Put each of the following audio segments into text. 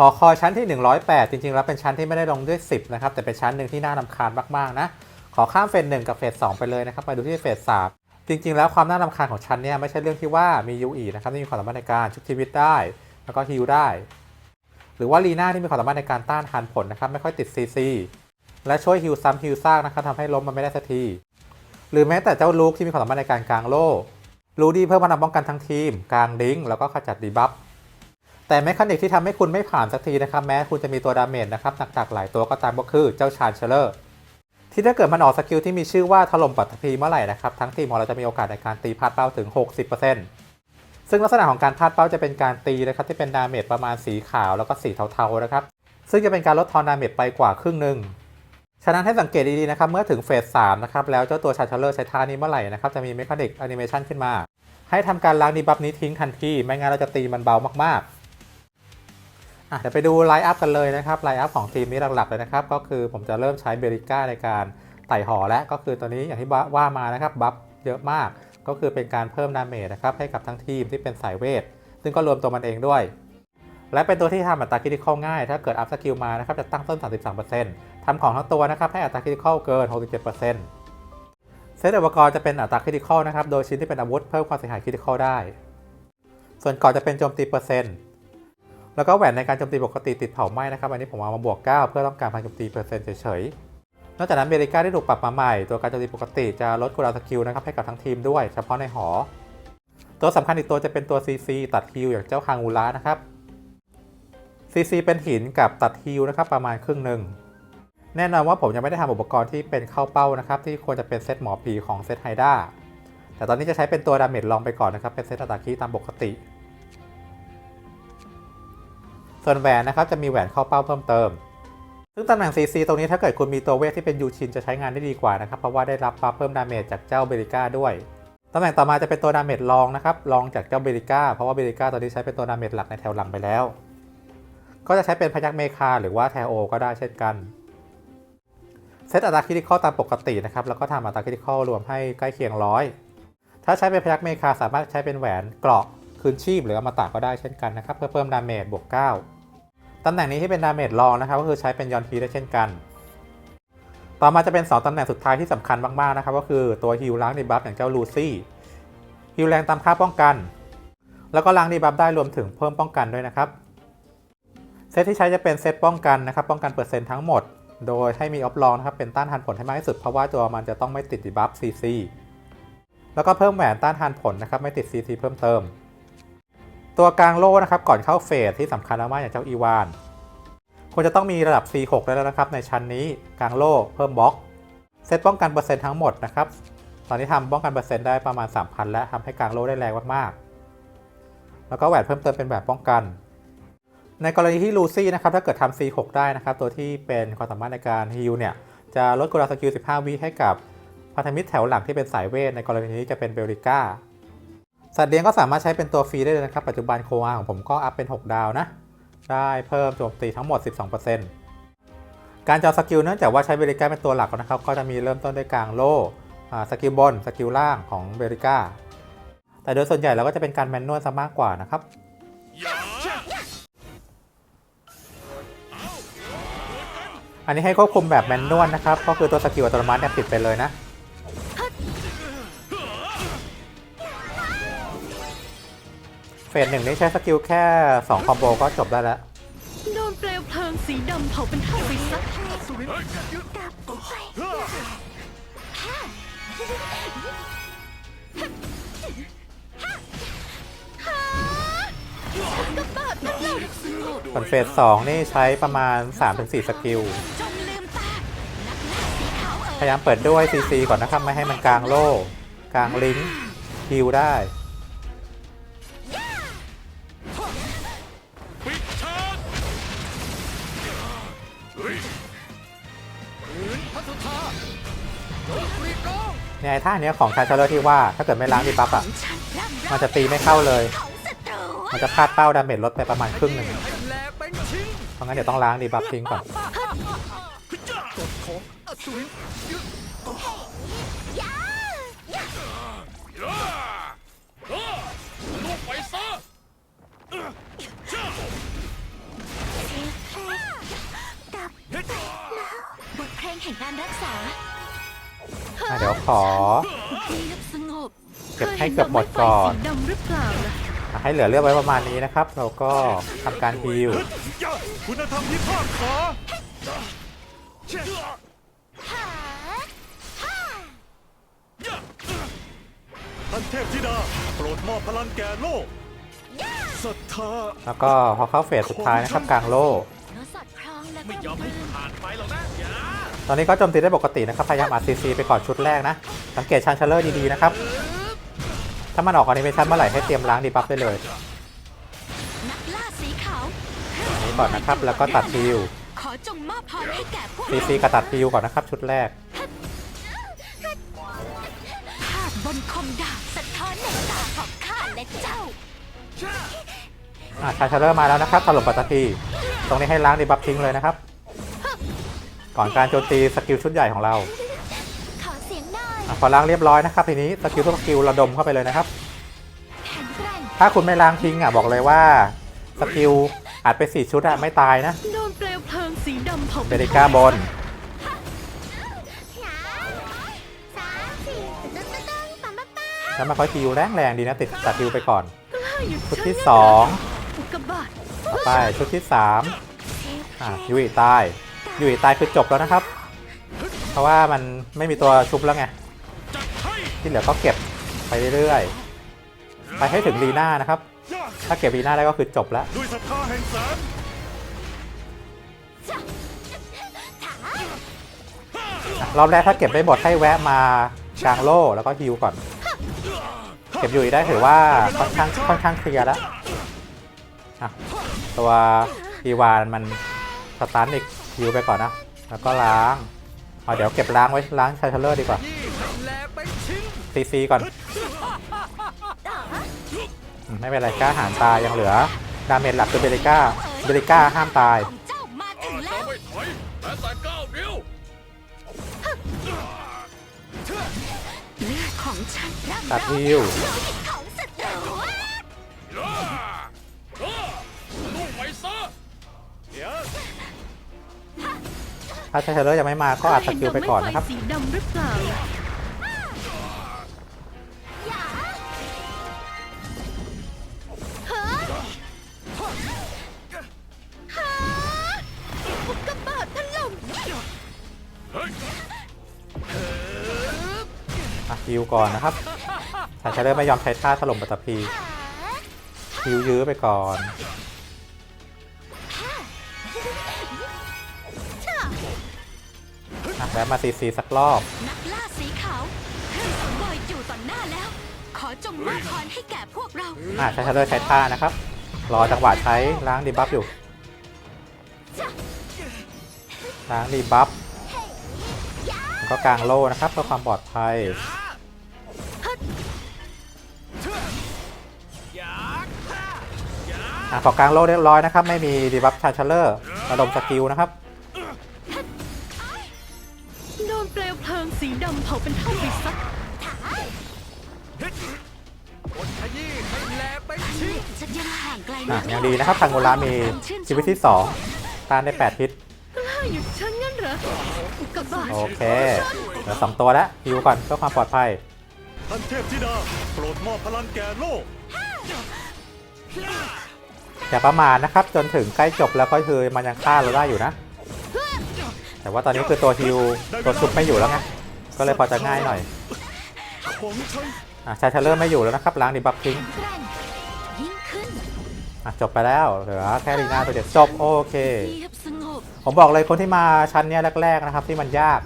หอคอยชั้นที่ 108 จริงๆ แล้วเป็นชั้นที่ไม่ได้ลงด้วย 10 นะครับ แต่เป็นชั้นหนึ่งที่น่ารำคาญมากๆ นะ ขอข้ามเฟสหนึ่งกับเฟสสองไปเลยนะครับมาดูที่เฟสสามจริง ๆ แล้วความน่ารำคาญของชั้นเนี่ยไม่ใช่เรื่องที่ว่ามียูอีนะครับที่มีความสามารถในการชุบชีวิตได้ แล้วก็ฮิลได้ หรือว่าลีน่าที่มีความสามารถในการต้านทานผลนะครับไม่ค่อยติดซีซีและช่วยฮิลซ้ำฮิลซากนะครับทำให้ล้มมันไม่ได้สักทีหรือแม้แต่เจ้าลูกที่มีความสามารถในการกลางโล่ลูดี้เพิ่มพลังป้องกันทั้งทีมกางดิงแล้วก็ขจัดดีบัฟ แต่แมคานิกที่ทำให้คุณไม่ผ่านสักทีนะครับ แม้คุณจะมีตัวดาเมจนะครับหนักๆหลายตัวก็ตามก็คือเจ้าชานเชลเลอร์ที่ถ้าเกิดมันออกสกิลที่มีชื่อว่าถล่มปัตภีเมื่อไหร่นะครับ ทั้งทีมของเราจะมีโอกาสในการตีพลาดเป้าถึง 60%ซึ่งลักษณะของการพลาดเป้าจะเป็นการตีนะครับที่เป็นดาเมจประมาณสีขาวแล้วก็สีเทาๆนะครับซึ่งจะเป็นการลดทอนดาเมจไปกว่าครึ่งหนึ่งฉะนั้นให้สังเกตดีๆนะครับเมื่อถึงเฟส3นะครับแล้วเจ้าตัวชาร์เชลเลอร์ใช้ท่านี้เมื่อไหร่นะครับจะมีเมคานิกแอนิเมชันขึ้นมา ให้ทำการล้างดีบัฟนี้ทิ้งทันทีไม่งั้นเราจะตีมันเบามากๆ เดี๋ยวไปดูไลน์อัพกันเลยนะครับไลน์อัพของทีมนี้หลักๆเลยนะครับ ก็คือผมจะเริ่มใช้เบริก้าในการไต่หอและก็คือตัวนี้อย่างที่ว่ามานะครับบัฟเยอะมาก ก็คือเป็นการเพิ่มดาเมจนะครับให้กับทั้งทีมที่เป็นสายเวท ซึ่งก็รวมตัวมันเองด้วย และเป็นตัวที่ทำอัตราคิดิคอลง่าย ถ้าเกิดอัพสกิลมานะครับจะตั้งต้น 33%ทำของทั้งตัวนะครับให้อัตราคิดิคอลเกิน 67%เซตอุปกรณ์จะเป็นอัตราคิดิคอลนะครับโดยชิ้นที่เป็นอาวุธเพิ่มความเสียหายคิดิคอลได้ ส่วนกราะจะเป็นโจมตีเปอร์เซ็นต์ แล้วก็แหวนในการโจมตีปกติติดเผาไหม้นะครับอันนี้ผมเอามาบวก 9 เพื่อต้องการพลังโจมตีเปอร์เซ็นต์เฉยๆนอกจากนั้นเบริก้าได้ถูกปรับมาใหม่ ตัวการโจมตีปกติจะลดคูลดาวสกิลนะครับให้กับทั้งทีมด้วย เฉพาะในหอ ตัวสำคัญอีกตัวจะเป็นตัว CC ตัดฮิลอย่างเจ้าคางอูระนะครับ CC เป็นหินกับตัดฮิลนะครับประมาณครึ่งหนึ่งแน่นอนว่าผมยังไม่ได้ทำอุปกรณ์ที่เป็นเข้าเป้านะครับที่ควรจะเป็นเซตหมอผีของเซตไฮด้าแต่ตอนนี้จะใช้เป็นตัวดาเมจลองไปก่อนนะครับเป็นเซตอัตาคีตามปกติ ส่วนแหวนนะครับจะมีแหวนเข้าเป้าเพิ่มเติม ซึ่งตำแหน่ง CC ตรงนี้ถ้าเกิดคุณมีตัวเวทที่เป็นยูชินจะใช้งานได้ดีกว่านะครับเพราะว่าได้รับบัฟเพิ่มดาเมจจากเจ้าเบริก้าด้วยตำแหน่งต่อมาจะเป็นตัวดาเมจรองนะครับรองจากเจ้าเบริก้าเพราะว่าเบริก้าตอนนี้ใช้เป็นตัวดาเมจหลักในแถวหลังไปแล้ว ก็จะใช้เป็นพยักเมคาหรือว่าแทโอก็ได้เช่นกันเซตอัตราคิดิคอลตามปกตินะครับแล้วก็ทำอัตราคิดิคอลรวมให้ใกล้เคียงร้อยถ้าใช้เป็นพยักเมคาสามารถใช้เป็นแหวนเกราะ คืนชีพหรืออมตะก็ได้เช่นกันนะครับเพื่อเพิ่มดาเมจบวก 9 ตำแหน่งนี้ที่เป็นดาเมจรองนะครับก็คือใช้เป็นยอนทีได้เช่นกัน ต่อมาจะเป็น 2 ตำแหน่งสุดท้ายที่สำคัญมากๆนะครับก็คือตัวฮิลล้างดีบัฟอย่างเจ้าลูซี่ฮิลแรงตามค่าป้องกัน แล้วก็ล้างดีบัฟได้รวมถึงเพิ่มป้องกันด้วยนะครับเซตที่ใช้จะเป็นเซตป้องกันนะครับป้องกันเปอร์เซ็นต์ทั้งหมด โดยให้มีออฟลองนะครับเป็นต้านทานผลให้มากที่สุดเพราะว่าตัวมันจะต้องไม่ติดดีบัฟซีซีแล้วก็เพิ่มแหวนต้านทานผลนะครับไม่ติดซีซีเพิ่มเติม ตัวกลางโล่นะครับก่อนเข้าเฟสที่สำคัญมากอย่างเจ้าอีวานควรจะต้องมีระดับ C6 แล้วนะครับในชั้นนี้กลางโล่เพิ่มบล็อกเซตป้องกันเปอร์เซ็นต์ทั้งหมดนะครับตอนนี้ทำป้องกันเปอร์เซ็นต์ได้ประมาณ 3,000 และทำให้กลางโล่ได้แรงมากๆ แล้วก็แหวนเพิ่มเติมเป็นแหวนป้องกัน ในกรณีที่ลูซี่นะครับถ้าเกิดทำ C6 ได้นะครับตัวที่เป็นความสามารถในการฮิลเนี่ยจะลดกราสกิล 15 วิให้กับพันธมิตรแถวหลังที่เป็นสายเวทในกรณีนี้จะเป็นเบลริก้า สัตว์เลี้ยงก็สามารถใช้เป็นตัวฟรีได้เลยนะครับ ปัจจุบันโคอาของผมก็อัพเป็น 6 ดาวนะ ได้เพิ่มโจมตีทั้งหมด 12%การจอสกิลเนื่องจากว่าใช้เบริก้าเป็นตัวหลักนะครับ ก็จะมีเริ่มต้นด้วยกลางโล่สกิลบน สกิลล่างของเบริก้า แต่โดยส่วนใหญ่เราก็จะเป็นการแมนนวลซะมากกว่านะครับอันนี้ให้ควบคุมแบบแมนนวลนะครับ ก็คือตัวสกิลอัตโนมัติเนี่ยปิดไปเลยนะ เฟสหนึ่งนี่ใช้สกิลแค่ 2 คอมโบก็จบได้แล้ว โดนเปลวเพลิงสีดำเผาเป็นเท่าไปซะส่วนเฟสสองนี่ใช้ประมาณ 3-4 สกิล จงลืมตานักล่าสีขาวเอ๋พยายามเปิดด้วย CC ก่อนนะครับ ไม่ให้มันกลางโล่กลางลิงก์ฮิลได้ พัทธาโดนกรีดร้องเนี่ยท่าเนี้ยของคาร์เชอร์ที่ว่าถ้าเกิดไม่ล้างดีบัฟอะ มันจะตีไม่เข้าเลย มันจะพลาดเป้าดาเมจลดไปประมาณครึ่งหนึ่งให้แลเป็นชิ้นเพราะงั้นเดี๋ยวต้องล้างดีบัฟทิ้งก่อนกฎของอสูร ดี๋ยวขอเงียบสงบเก็บให้เกือบหมดก่อนเคยเห็ดอกไม้ไฟสีดำหรือเปล่าล่ะอะให้เหลือเลือดไว้ประมาณนี้นะครับ เราก็ทำการฮิลย่าคุณธรรมพิพากษาท่านเทพธิดาโปรดมอบพลังแก่โลกศรัทธาแล้วก็พอเข้าเฟสสุดท้ายนะครับกลางโล่เนื้อสอดคล้องและไม่กยลอมมกให้ลืนผ่านไปหรอกนะอย่า ตอนนี้ก็โจมตีได้ปกตินะครับ พยายามอัดซีซีไปก่อนชุดแรกนะ สังเกตชันเชลเลอร์ดีๆนะครับ ถ้ามันออกอนิเมชันเมื่อไหร่ให้เตรียมล้างดีบัฟได้เลยนักล่าสีขาวนี่ก่อนนะครับ แล้วก็ตัดฮิลขอจงมอบพรให้แก่พวกซีเราซีกับตัดฮิลก่อนนะครับ ชุดแรกภาพบนคมดาบสะท้อนในตาของข้าและเจ้าอะชันเชลเลอร์มาแล้วนะครับถล่มปัตตพีตรงนี้ให้ล้างดีบัฟทิ้งเลยนะครับ ก่อนการโจมตีสกิลชุดใหญ่ของเราขอเสียงหน่อยอะพอล้างเรียบร้อยนะครับทีนี้สกิลทุกสกิลระดมเข้าไปเลยนะครับ แข็งแกร่งถ้าคุณไม่ล้างทิ้งอะบอกเลยว่าสกิลอัดไปสี่ชุดอะไม่ตายนะโดนเปลวเพลิงสีดำเผาเบเป็นริก้าบนสามสี่ตึ้งตึ้งตึ้งปั๊มปั๊มปั๊มแล้วมาค่อยฮิวแรงแรงๆดีนะติดตัดฮิวไปก่อน กล้าหยุดชุดฉันที่งั้นสอง อุกกาบาตต่อไปชุดที่สามอะยุยตาย อยุยตายคือจบแล้วนะครับ เพราะว่ามันไม่มีตัวชุบแล้วไง ที่เหลือก็เก็บไปเรื่อยๆ ไปให้ถึงลีน่านะครับ ถ้าเก็บลีน่าได้ก็คือจบแล้วรอบแรกถ้าเก็บได้หมดให้แวะมากลางโล่แล้วก็ฮิวก่อน เก็บอยุยได้ถือว่าค่อนข้างค่อนข้างเคลียร์แล้วตัวอีวานมันสตันอีก ฮิวไปก่อนนะ แล้วก็ล้างเอาเดี๋ยวเก็บล้างไว้ล้างชาเชลเลอร์ดีกว่ายี่ให้แลไปทิ้งซีซีก่อนอืมไม่เป็นไรกล้าหารตายยังเหลือ ดาเมจหลักคือเบริก้า เบริก้าห้ามตายของเจ้ามาถึงแล้วไม่ถอยแม้แต่ก้าวเดียวเลือดของฉันร่ำตัดร้อนฮิวโลหิตของศัตรูย่าย่าลูกไปซะเดี๋ยวถ้าชาเชลเลอร์ยังไม่มาก็อัดสกิลไปก่อนนะครับเห็ดอกไม้ไฟสีดำหรือเปล่าล่ะอุกกาบาตถล่มเฮ้ยอะฮิวก่อนนะครับชาเชลเลอร์ไม่ยอมใช้ท่าถล่มปัตตภีฮิวยื้อไปก่อน อะแวะมาซีซีสักรอบ นักล่าสีขาวเครื่องสังเวยอยู่ต่อหน้าแล้ว ขอจงมอบพรให้แก่พวกเราอะชาเชลเลอร์ใช้ท่านะครับ รอจังหวะใช้ล้างดีบัฟอยู่ ล้างดีบัฟแล้วก็กางโล่นะครับเพื่อความปลอดภัยอยากอะพอกางโล่เรียบร้อยนะครับ ไม่มีดีบัฟชาเชลเลอร์ระดมสกิลนะครับ ลิงสีดำเผาเป็นเท่าไปซะกดขยี้ให้แลไปทิ้งฉันยังห่างไกลอะนักยังดีนะครับทางโมลามีชีวิตที่2ต้านได้8ทิศกล้าหยุดฉันงั้นเหรออุกกาบาตโอเคเหลือสองตัวแล้วฮิวก่อนเพื่อความปลอดภัยท่านเทพธิดาโปรดมอบพลังแก่โลกอย่าประมาทนะครับ จนถึงใกล้จบแล้วก็คือมันยังฆ่าเราได้อยู่นะ แต่ว่าตอนนี้คือตัวฮิวตัวชุบไม่อยู่แล้วไง ก็เลยพอจะง่ายหน่อยอะชาเชลเลอร์ไม่อยู่แล้วนะครับล้างดีบัฟทิ้งอะจบไปแล้วเหลือแค่ลีน่าตัวเดียวจบโอเค ผมบอกเลยคนที่มาชั้นเนี้ยแรก ๆนะครับ ที่มันยาก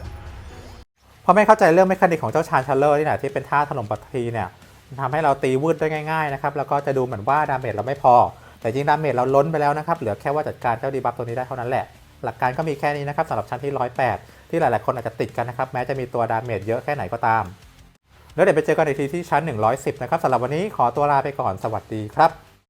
เพราะไม่เข้าใจเรื่องเมคานิกของเจ้าชานชัลเลอร์นี่แหละที่เป็นท่าถล่มปัตทีเนี่ยทำให้เราตีวืดได้ง่ายๆนะครับแล้วก็จะดูเหมือนว่าดาเมจเราไม่พอ แต่จริงดาเมจเราล้นไปแล้วนะครับเหลือแค่ว่าจัดการเจ้าดีบัฟตัวนี้ได้เท่านั้นแหละ หลักการก็มีแค่นี้นะครับสำหรับชั้นที่ 108 ที่หลาย ๆ คนอาจจะติดกันนะครับ แม้จะมีตัวดาเมจเยอะแค่ไหนก็ตาม แล้วเดี๋ยวไปเจอกันอีกทีที่ชั้น 110 นะครับสำหรับวันนี้ขอตัวลาไปก่อนสวัสดีครับ